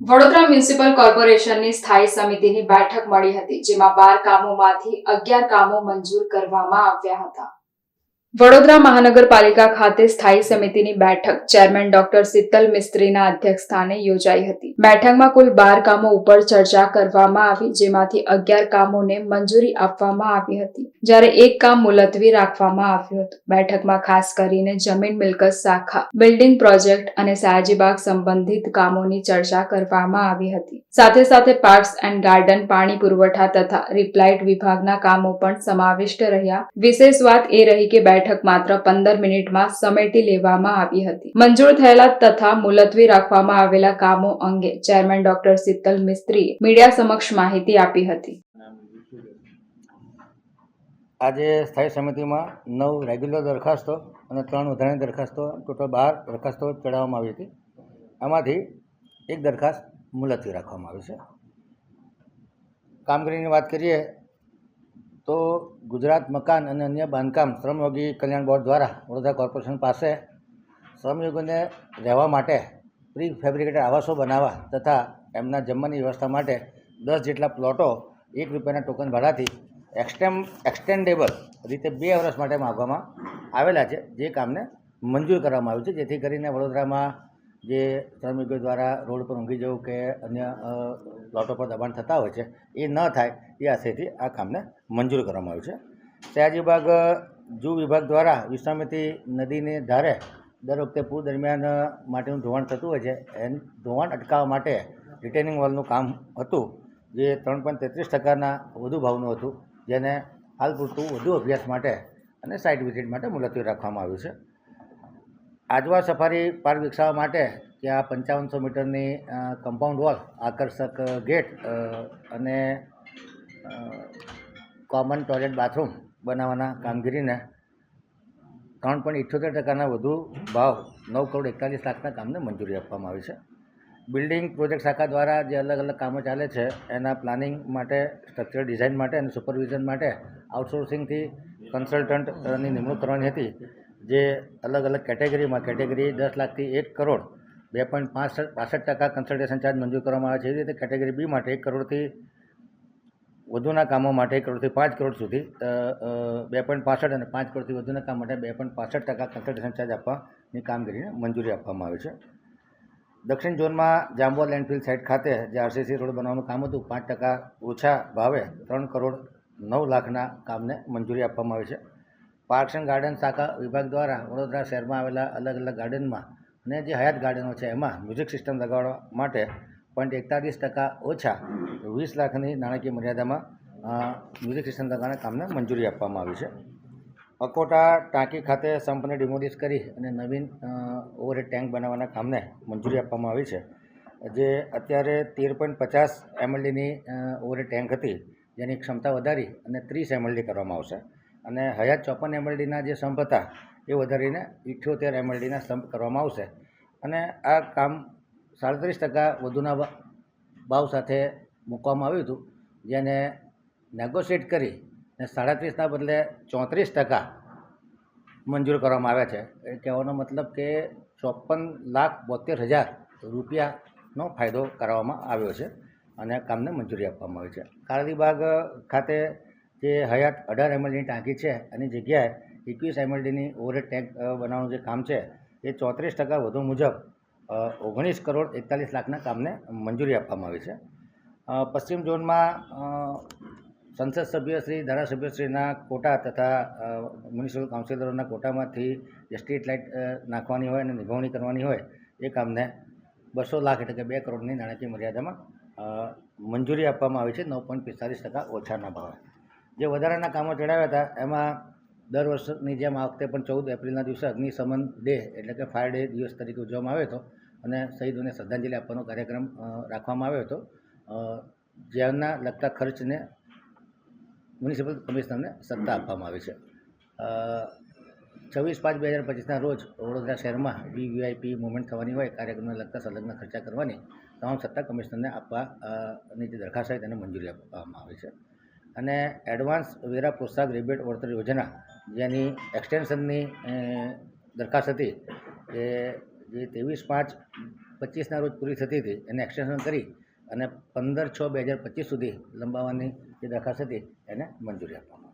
Vadodara municipal કોર્પોરેશનની સ્થાયી સમિતિની બેઠક મળી હતી, જેમાં બાર કામોમાંથી અગિયાર કામો મંજૂર કરવામાં આવ્યા હતા. વડોદરા મહાનગરપાલિકા ખાતે સ્થાયી સમિતિની બેઠક ચેરમેન ડોક્ટર શીતલ મિસ્ત્રીના અધ્યક્ષસ્થાને યોજાઈ હતી. બેઠકમાં કુલ બાર કામો ઉપર ચર્ચા કરવામાં આવી, જેમાંથી અગિયાર કામોને મંજૂરી આપવામાં આવી હતી, જ્યારે એક કામ મુલતવી રાખવામાં આવ્યું હતું. બેઠકમાં ખાસ કરીને જમીન મિલકત શાખા, બિલ્ડિંગ પ્રોજેક્ટ અને સયાજીબાગ સંબંધિત કામોની ચર્ચા કરવામાં આવી હતી. સાથે સાથે પાર્ક્સ એન્ડ ગાર્ડન, પાણી પુરવઠા તથા રિપ્લાઇટ વિભાગના કામો પણ સમાવિષ્ટ રહ્યા. વિશેષ વાત એ રહી કે બેઠક માત્ર પંદર મિનિટમાં સમેટી લેવામાં આવી હતી. મંજૂર થયેલા તથા મુલતવી રાખવામાં આવેલા કામો અંગે ચેરમેન ડોક્ટર શીતલ મિસ્ત્રીએ મીડિયા સમક્ષ માહિતી આપી હતી. આજે સ્થાયી સમિતિમાં નવ રેગ્યુલર દરખાસ્તો અને ત્રણ વધારાની દરખાસ્તો, ટોટલ બાર દરખાસ્તો ચડાવવામાં આવી હતી. આમાંથી એક દરખાસ્ત મુલતવી રાખવામાં આવી છે. કામગીરીની વાત કરીએ તો ગુજરાત મકાન અને અન્ય બાંધકામ શ્રમયોગી કલ્યાણ બોર્ડ દ્વારા વડોદરા કોર્પોરેશન પાસે શ્રમયોગીઓને રહેવા માટે પ્રી ફેબ્રિકેટેડ આવાસો બનાવવા તથા એમના જમવાની વ્યવસ્થા માટે દસ જેટલા પ્લોટો એક રૂપિયાના ટોકન ભાડાથી એક્સટેમ, એક્સટેન્ડેબલ રીતે બે વર્ષ માટે માગવામાં આવેલા છે. જે કામને મંજૂર કરવામાં આવ્યું છે. જેથી કરીને વડોદરામાં જે શ્રમિકો દ્વારા રોડ પર ઊંઘી જવું કે અન્ય પ્લોટો પર દબાણ થતા હોય છે, એ ન થાય, એ આશયથી આ કામને મંજૂર કરવામાં આવ્યું છે. સયાજીબાગ જૂ વિભાગ દ્વારા વિશ્વામિત્રી નદીને ધારે દર વખતે પૂર દરમિયાન માટેનું ધોવાણ થતું હોય છે. એનું, ધોવાણ અટકાવવા માટે રિટેનિંગ વોલનું કામ હતું, જે ત્રણ પોઈન્ટ તેત્રીસ ટકાના વધુ ભાવનું હતું, જેને હાલ પૂરતું વધુ અભ્યાસ માટે અને સાઇટ વિઝિટ માટે મુલતવી રાખવામાં આવ્યું છે. આજવા સફારી પાર્ક વિકસાવવા માટે ત્યાં પંચાવનસો મીટરની કમ્પાઉન્ડ વોલ આકર્ષક ગેટ અને કોમન ટોયલેટ બાથરૂમ બનાવવાના કામગીરીને ત્રણ પોઈન્ટ ઇઠ્યોતેર ટકાના વધુ ભાવ, નવ કરોડ એકતાલીસ લાખના કામને મંજૂરી આપવામાં આવી છે. બિલ્ડિંગ પ્રોજેક્ટ શાખા દ્વારા જે અલગ અલગ કામો ચાલે છે, એના પ્લાનિંગ માટે સ્ટ્રક્ચરલ ડિઝાઇન માટે અને સુપરવિઝન માટે આઉટસોર્સિંગથી કન્સલ્ટન્ટની નિમણૂક કરવાની હતી. જે અલગ અલગ કેટેગરીમાં કેટેગરી દસ લાખથી એક કરોડ બે પોઈન્ટ પાંસઠ, પાસઠ ટકા કન્સલ્ટેશન ચાર્જ મંજૂર કરવામાં આવે છે. એવી રીતે કેટેગરી બી માટે એક કરોડથી વધુના કામો માટે એક કરોડથી પાંચ કરોડ સુધી બે પોઈન્ટ પાસઠ અને પાંચ કરોડથી વધુના કામ માટે બે પોઈન્ટ પાસઠ ટકા કન્સલ્ટેશન ચાર્જ આપવાની કામગીરીને મંજૂરી આપવામાં આવી છે. દક્ષિણ ઝોનમાં જાંબુઆ લેન્ડફિલ સાઇટ ખાતે જે આરસીસી રોડ બનાવવાનું કામ હતું, પાંચ ટકા ઓછા ભાવે ત્રણ કરોડ નવ લાખના કામને મંજૂરી આપવામાં આવી છે. પાર્ક્સ એન્ડ ગાર્ડન શાખા વિભાગ દ્વારા વડોદરા શહેરમાં આવેલા અલગ અલગ ગાર્ડનમાં અને જે હયાત ગાર્ડનો છે એમાં મ્યુઝિક સિસ્ટમ લગાડવા માટે પોઈન્ટ એકતાલીસ ટકા ઓછા વીસ લાખની નાણાકીય મર્યાદામાં મ્યુઝિક સિસ્ટમ લગાવવાના કામને મંજૂરી આપવામાં આવી છે. અકોટા ટાંકી ખાતે સંપને ડિમોલિશ કરી અને નવીન ઓવરહેડ ટેન્ક બનાવવાના કામને મંજૂરી આપવામાં આવી છે. જે અત્યારે તેર પોઈન્ટ પચાસ એમએલડીની ઓવરહેડ ટેન્ક હતી, જેની ક્ષમતા વધારી અને ત્રીસ એમએલડી કરવામાં આવશે. અને હયાત ચોપન એમએલડીના જે સંપ હતા, એ વધારીને ઇઠ્યોતેર એમએલડીના સંપ કરવામાં આવશે. અને આ કામ સાડત્રીસ ટકા વધુના ભાવ સાથે મૂકવામાં આવ્યું હતું, જેને નેગોશિએટ કરી ને સાડત્રીસના બદલે ચોત્રીસ ટકા મંજૂર કરવામાં આવ્યા છે. એ કહેવાનો મતલબ કે ચોપન લાખ બોતેર હજાર રૂપિયાનો ફાયદો કરવામાં આવ્યો છે અને કામને મંજૂરી આપવામાં આવી છે. કાળીબાગ ખાતે જે હયાત અઢાર એમએલડીની ટાંકી છે એની જગ્યાએ એકવીસ એમએલડીની ઓવરહેડ ટેન્ક બનાવવાનું જે કામ છે, એ ચોત્રીસ ટકા વધુ મુજબ ઓગણીસ કરોડ એકતાલીસ લાખના કામને મંજૂરી આપવામાં આવી છે. પશ્ચિમ ઝોનમાં સંસદ સભ્યશ્રી ધારાસભ્યશ્રીના કોટા તથા મ્યુનિસિપલ કાઉન્સિલરોના કોટામાંથી જે સ્ટ્રીટ લાઇટ નાખવાની હોય અને નિભાવણી કરવાની હોય, એ કામને બસો લાખ એટલે કે બે કરોડની નાણાકીય મર્યાદામાં મંજૂરી આપવામાં આવી છે, નવ પોઈન્ટ પિસ્તાલીસ ટકા ઓછાના ભાવે. જે વધારાના કામો ચડાવ્યા હતા, એમાં દર વર્ષની જેમ આ વખતે પણ ચૌદ એપ્રિલના દિવસે અગ્નિશમન ડે એટલે કે ફાયર ડે દિવસ તરીકે ઉજવવામાં આવ્યો હતો અને શહીદોને શ્રદ્ધાંજલિ આપવાનો કાર્યક્રમ રાખવામાં આવ્યો હતો. જેના લગતા ખર્ચને મ્યુનિસિપલ કમિશનરને સત્તા આપવામાં આવી છે. છવ્વીસ પાંચ બે હજાર પચીસના રોજ વડોદરા શહેરમાં વીવીઆઈપી મુવમેન્ટ થવાની હોય, કાર્યક્રમને લગતા સંલગ્ન ખર્ચા કરવાની તમામ સત્તા કમિશનરને આપવાની જે દરખાસ્ત હોય તેને મંજૂરી આપવામાં આવી છે. અને એડવાન્સ વેરા પ્રોત્સાહક રિબેટ વળતર યોજના, જેની એક્સટેન્શનની દરખાસ્ત હતી એ જે ત્રેવીસ પાંચ પચીસના રોજ પૂરી થતી હતી, એને એક્સટેન્શન કરી અને પંદર છ બે હજાર પચીસ સુધી લંબાવવાની જે દરખાસ્ત હતી, એને મંજૂરી આપવામાં